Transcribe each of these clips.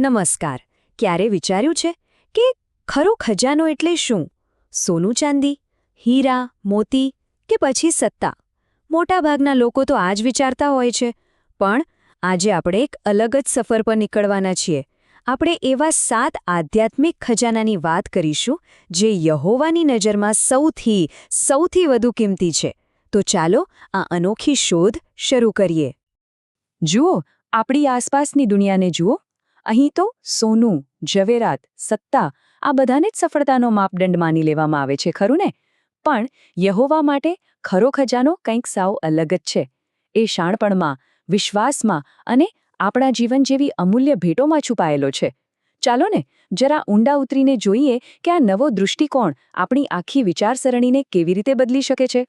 નમસ્કાર. ક્યારે વિચાર્યું છે કે ખરો ખજાનો એટલે શું? સોનું ચાંદી, હીરા, મોતી કે પછી સત્તા? મોટાભાગના લોકો તો આ જ વિચારતા હોય છે. પણ આજે આપણે એક અલગ જ સફર પર નીકળવાના છીએ. આપણે એવા સાત આધ્યાત્મિક ખજાનાની વાત કરીશું જે યહોવાની નજરમાં સૌથી સૌથી વધુ કિંમતી છે. તો ચાલો આ અનોખી શોધ શરૂ કરીએ. જુઓ, આપણી આસપાસની દુનિયાને જુઓ. અહીં તો સોનું જવેરાત સત્તા આ બધાને જ સફળતાનો માપદંડ માની લેવામાં આવે છે, ખરું ને? પણ યહોવા માટે ખરો ખજાનો કંઈક સાવ અલગ જ છે. એ શાણપણમાં, વિશ્વાસમાં અને આપણા જીવન જેવી અમૂલ્ય ભેટોમાં છુપાયેલો છે. ચાલો ને, જરા ઊંડા ઉતરીને જોઈએ કે આ નવો દૃષ્ટિકોણ આપણી આખી વિચારસરણીને કેવી રીતે બદલી શકે છે.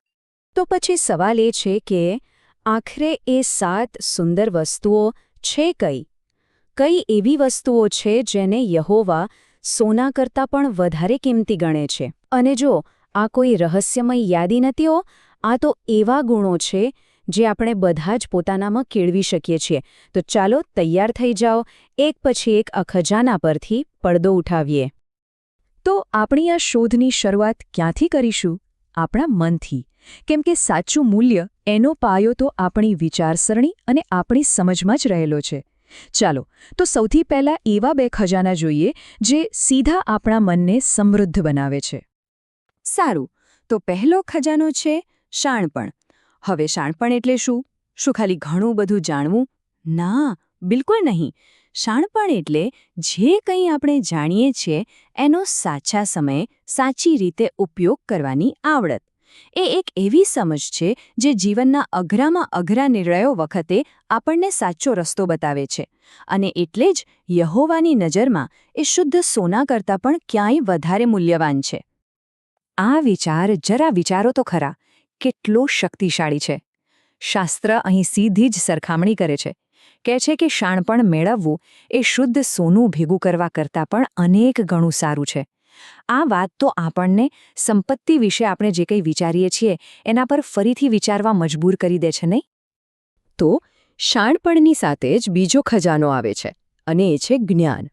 તો પછી સવાલ એ છે કે, આખરે એ સાત સુંદર વસ્તુઓ છે કઈ? કઈ એવી વસ્તુઓ છે જેને યહોવા સોના કરતાં પણ વધારે કિંમતી ગણે છે? અને જો આ કોઈ રહસ્યમય યાદી હો, આ તો એવા ગુણો છે જે આપણે બધા જ પોતાનામાં કેળવી શકીએ છીએ. તો ચાલો તૈયાર થઈ જાઓ, એક પછી એક આ ખજાના પરથી પડદો ઉઠાવીએ. તો આપણી આ શોધની શરૂઆત ક્યાંથી કરીશું? આપણા મનથી. કેમ કે સાચું મૂલ્ય, એનો પાયો તો આપણી વિચારસરણી અને આપણી સમજમાં જ રહેલો છે. ચાલો, તો સૌથી પહેલા એવા બે ખજાના જોઈએ જે સીધા આપણા મનને સમૃદ્ધ બનાવે છે. સારું, તો પહેલો ખજાનો છે શાણપણ. હવે શાણપણ એટલે શું? શું ખાલી ઘણું બધું જાણવું? ના, બિલકુલ નહીં. શાણપણ એટલે જે કંઈ આપણે જાણીએ છીએ, એનો સાચા સમયે સાચી રીતે ઉપયોગ કરવાની આવડત. એ એક એવી સમજ છે જે જીવનના અઘરામાં અઘરા નિર્ણયો વખતે આપણને સાચો રસ્તો બતાવે છે. અને એટલે જ યહોવાની નજરમાં એ શુદ્ધ સોના કરતાં પણ ક્યાંય વધારે મૂલ્યવાન છે. આ વિચાર જરા વિચારો તો ખરા, કેટલો શક્તિશાળી છે. શાસ્ત્ર અહીં સીધી જ સરખામણી કરે છે. કહે છે કે શાણપણ મેળવવું એ શુદ્ધ સોનું ભેગું કરવા કરતાં પણ અનેક ગણું સારું છે. આ વાત તો આપણને સંપત્તિ વિશે આપણે જે કંઈ વિચારીએ છીએ, એના પર ફરીથી વિચારવા મજબૂર કરી દે છે, નહીં? તો શાણપણની સાથે જ બીજો ખજાનો આવે છે, અને એ છે જ્ઞાન.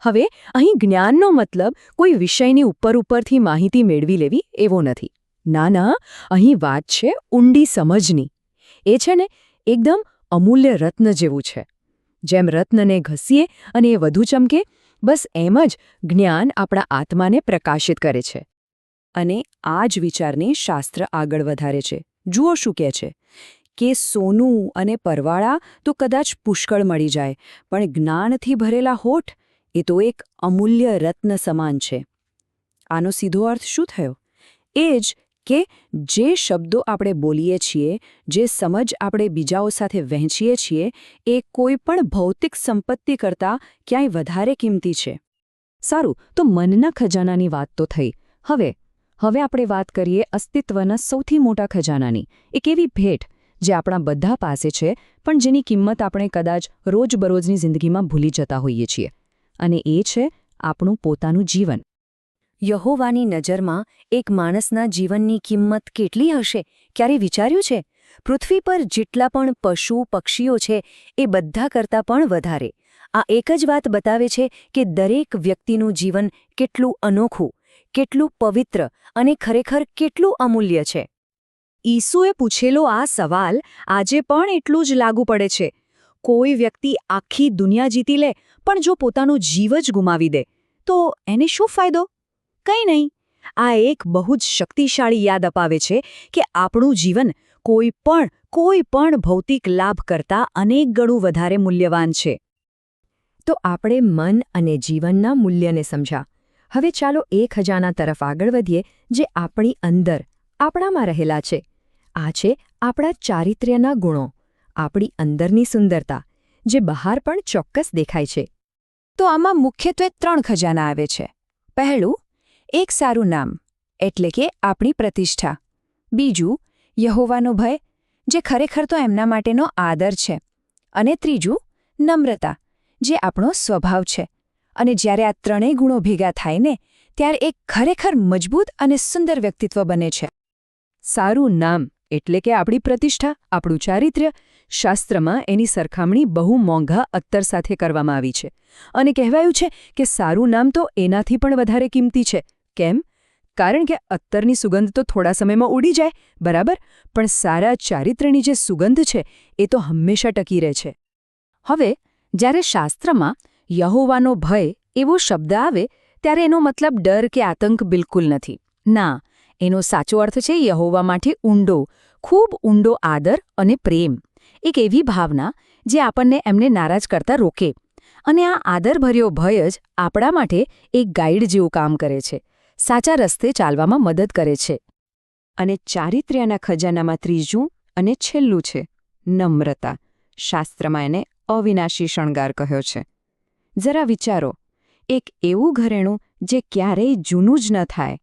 હવે અહીં જ્ઞાનનો મતલબ કોઈ વિષયની ઉપર ઉપરથી માહિતી મેળવી લેવી એવો નથી. ના ના, અહીં વાત છે ઊંડી સમજની. એ છે ને, એકદમ અમૂલ્ય રત્ન જેવું છે. જેમ રત્નને ઘસીએ અને એ વધુ ચમકે બસ એમ જ જ્ઞાન આપણા આત્માને પ્રકાશિત કરે છે. અને આ જ વિચારને શાસ્ત્ર આગળ વધારે છે. જુઓ શું કહે છે. કે સોનું અને પરવાળા તો કદાચ પુષ્કળ મળી જાય, પણ જ્ઞાનથી ભરેલા હોઠ એ તો એક અમૂલ્ય રત્ન સમાન છે. આનો સીધો અર્થ શું થયો? એ જ કે જે શબ્દો આપણે બોલીએ છીએ, જે સમજ આપણે બીજાઓ સાથે વહેંચીએ છીએ, એ કોઈ પણ ભૌતિક સંપત્તિ કરતાં ક્યાંય વધારે કિંમતી છે. સારું, તો મનના ખજાનાની વાત તો થઈ. હવે હવે આપણે વાત કરીએ અસ્તિત્વના સૌથી મોટા ખજાનાની. એક એવી ભેટ જે આપણા બધા પાસે છે, પણ જેની કિંમત આપણે કદાચ રોજબરોજની જિંદગીમાં ભૂલી જતા હોઈએ છીએ. અને એ છે આપણું પોતાનું જીવન. યહોવાની નજરમાં એક માણસના જીવનની કિંમત કેટલી હશે? ક્યારે વિચાર્યું છે? પૃથ્વી પર જેટલા પણ પશુ, પક્ષીઓ છે, એ બધા કરતાં પણ વધારે. આ એક જ વાત બતાવે છે કે દરેક વ્યક્તિનું જીવન કેટલું અનોખું, કેટલું પવિત્ર અને ખરેખર કેટલું અમૂલ્ય છે. ઈસુએ પૂછેલો આ સવાલ આજે પણ એટલું જ લાગુ પડે છે. કોઈ વ્યક્તિ આખી દુનિયા જીતી લે, પણ જો પોતાનું જીવ જ ગુમાવી દે, તો એને શું ફાયદો? કંઈ નહીં. આ એક બહુ જ શક્તિશાળી યાદ અપાવે છે કે આપણું જીવન કોઈ પણ કોઈ પણ ભૌતિક લાભ કરતાં અનેક ગણું વધારે મૂલ્યવાન છે. તો આપણે મન અને જીવનના મૂલ્યને સમજ્યા. હવે ચાલો એ ખજાના તરફ આગળ વધીએ, જે આપણી અંદર, આપણામાં રહેલા છે. આ છે આપણા ચારિત્ર્યના ગુણો, આપણી અંદરની સુંદરતા, જે બહાર પણ ચોક્કસ દેખાય છે. તો આમાં મુખ્યત્વે ત્રણ ખજાના આવે છે. પહેલું એક સારું નામ, એટલે કે આપણી પ્રતિષ્ઠા. બીજું, યહોવાનો ભય, જે ખરેખર તો એમના માટેનો આદર છે. અને ત્રીજું, નમ્રતા, જે આપણો સ્વભાવ છે. અને જ્યારે આ ત્રણેય ગુણો ભેગા થાય ને, ત્યારે એક ખરેખર મજબૂત અને સુંદર વ્યક્તિત્વ બને છે. સારું નામ, એટલે કે આપણી પ્રતિષ્ઠા, આપણું ચારિત્ર્ય, શાસ્ત્રમાં એની સરખામણી બહુ મોંઘા અત્તર સાથે કરવામાં આવી છે. અને કહેવાયું છે કે સારું નામ તો એનાથી પણ વધારે કિંમતી છે. કેમ? કારણ કે અત્તરની સુગંધ તો થોડા સમયમાં ઉડી જાય, બરાબર? પણ સારા ચારિત્ર્યની જે સુગંધ છે, એ તો હંમેશા ટકી રહે છે. હવે, જ્યારે શાસ્ત્રમાં યહોવાનો ભય એવો શબ્દ આવે, ત્યારે એનો મતલબ ડર કે આતંક બિલકુલ નથી. ના, એનો સાચો અર્થ છે યહોવા માટે ઊંડો, ખૂબ ઊંડો આદર અને પ્રેમ. એક એવી ભાવના જે આપણને એમને નારાજ કરતા રોકે. અને આ આદરભર્યો ભય જ આપણા માટે એક ગાઈડ જેવું કામ કરે છે. સાચા રસ્તે ચાલવામાં મદદ કરે છે. અને ચારિત્ર્યના ખજાનામાં ત્રીજું અને છેલ્લું છે, નમ્રતા. શાસ્ત્રમાં એને અવિનાશી શણગાર કહ્યો છે. જરા વિચારો, એક એવું ઘરેણું જે ક્યારેય જૂનું જ ન થાય.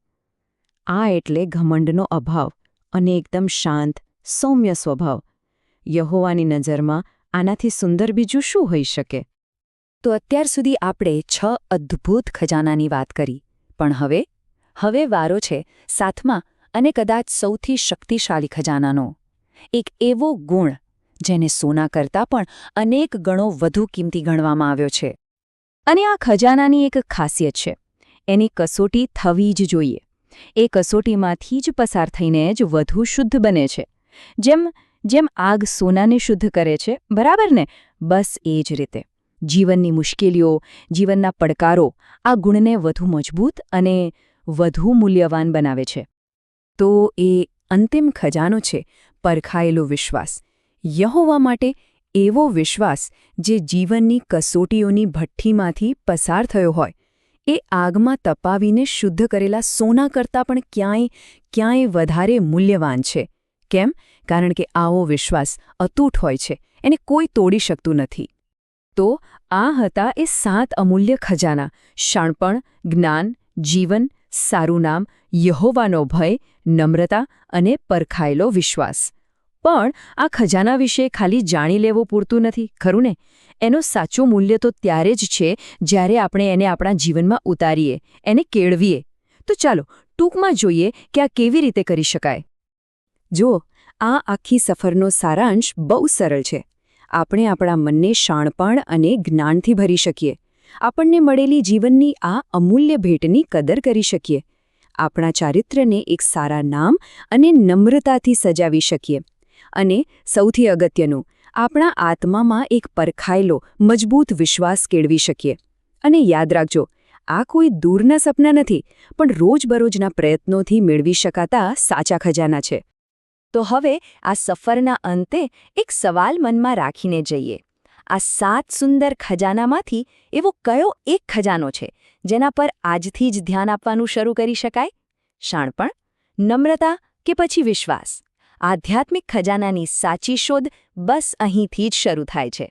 આ એટલે ઘમંડનો અભાવ અને એકદમ શાંત, સૌમ્ય સ્વભાવ. યહોવાની નજરમાં આનાથી સુંદર બીજું શું હોઈ શકે? તો અત્યાર સુધી આપણે છ અદ્ભુત ખજાનાની વાત કરી, પણ હવે હવે વારો છે સાતમા અને કદાચ સૌથી શક્તિશાળી ખજાનાનો. એક એવો ગુણ જેને સોના કરતાં પણ અનેક ગણો વધુ કિંમતી ગણવામાં આવ્યો છે. અને આ ખજાનાની એક ખાસિયત છે. એની કસોટી થવી જ જોઈએ. એ કસોટીમાંથી જ પસાર થઈને જ વધુ શુદ્ધ બને છે. જેમ જેમ આગ સોનાને શુદ્ધ કરે છે, બરાબર ને? બસ એ જ રીતે. જીવનની મુશ્કેલીઓ, જીવનના પડકારો આ ગુણને વધુ મજબૂત અને વધુ મૂલ્યવાન બનાવે છે. તો એ અંતિમ ખજાનો છે પરખાયેલો વિશ્વાસ. યહોવા માટે એવો વિશ્વાસ જે જીવનની કસોટીઓની ભઠ્ઠીમાંથી પસાર થયો હોય. એ આગમાં તપાવીને શુદ્ધ કરેલા સોના કરતાં પણ ક્યાંય ક્યાંય વધારે મૂલ્યવાન છે. કેમ? કારણ કે આવો વિશ્વાસ અતૂટ હોય છે. એને કોઈ તોડી શકતું નથી. તો આ હતા એ સાત અમૂલ્ય ખજાના. શાણપણ જ્ઞાન, જીવન સારું નામ, યહોવાનો ભય, નમ્રતા અને પરખાયેલો વિશ્વાસ. પણ આ ખજાના વિશે ખાલી જાણી લેવું પૂરતું નથી, ખરું ને? એનો સાચો મૂલ્ય તો ત્યારે જ છે, જ્યારે આપણે એને આપણા જીવનમાં ઉતારીએ, એને કેળવીએ. તો ચાલો, ટૂંકમાં જોઈએ કે આ કેવી રીતે કરી શકાય. જો આ આખી સફરનો સારાંશ બહુ સરળ છે. આપણે આપણા મનને શાણપણ અને જ્ઞાનથી ભરી શકીએ. આપણને મળેલી જીવનની આ અમૂલ્ય ભેટની કદર કરી શકીએ. આપણા ચારિત્ર્યને એક સારા નામ અને નમ્રતાથી સજાવી શકીએ. અને સૌથી અગત્યનું, આપણા આત્મામાં એક પરખાયેલો, મજબૂત વિશ્વાસ કેળવી શકીએ. અને યાદ રાખજો, આ કોઈ દૂરના સપના નથી, પણ રોજબરોજના પ્રયત્નોથી મેળવી શકાતા સાચા ખજાના છે. તો હવે આ સફરના અંતે એક સવાલ મનમાં રાખીને જઈએ. આ સાત સુંદર ખજાનામાંથી એવો કયો એક ખજાનો છે જેના પર આજથી જ ધ્યાન આપવાનું શરૂ કરી શકાય? શાણપણ, નમ્રતા કે પછી વિશ્વાસ? આધ્યાત્મિક ખજાનાની સાચી શોધ બસ અહીંથી જ શરૂ થાય છે.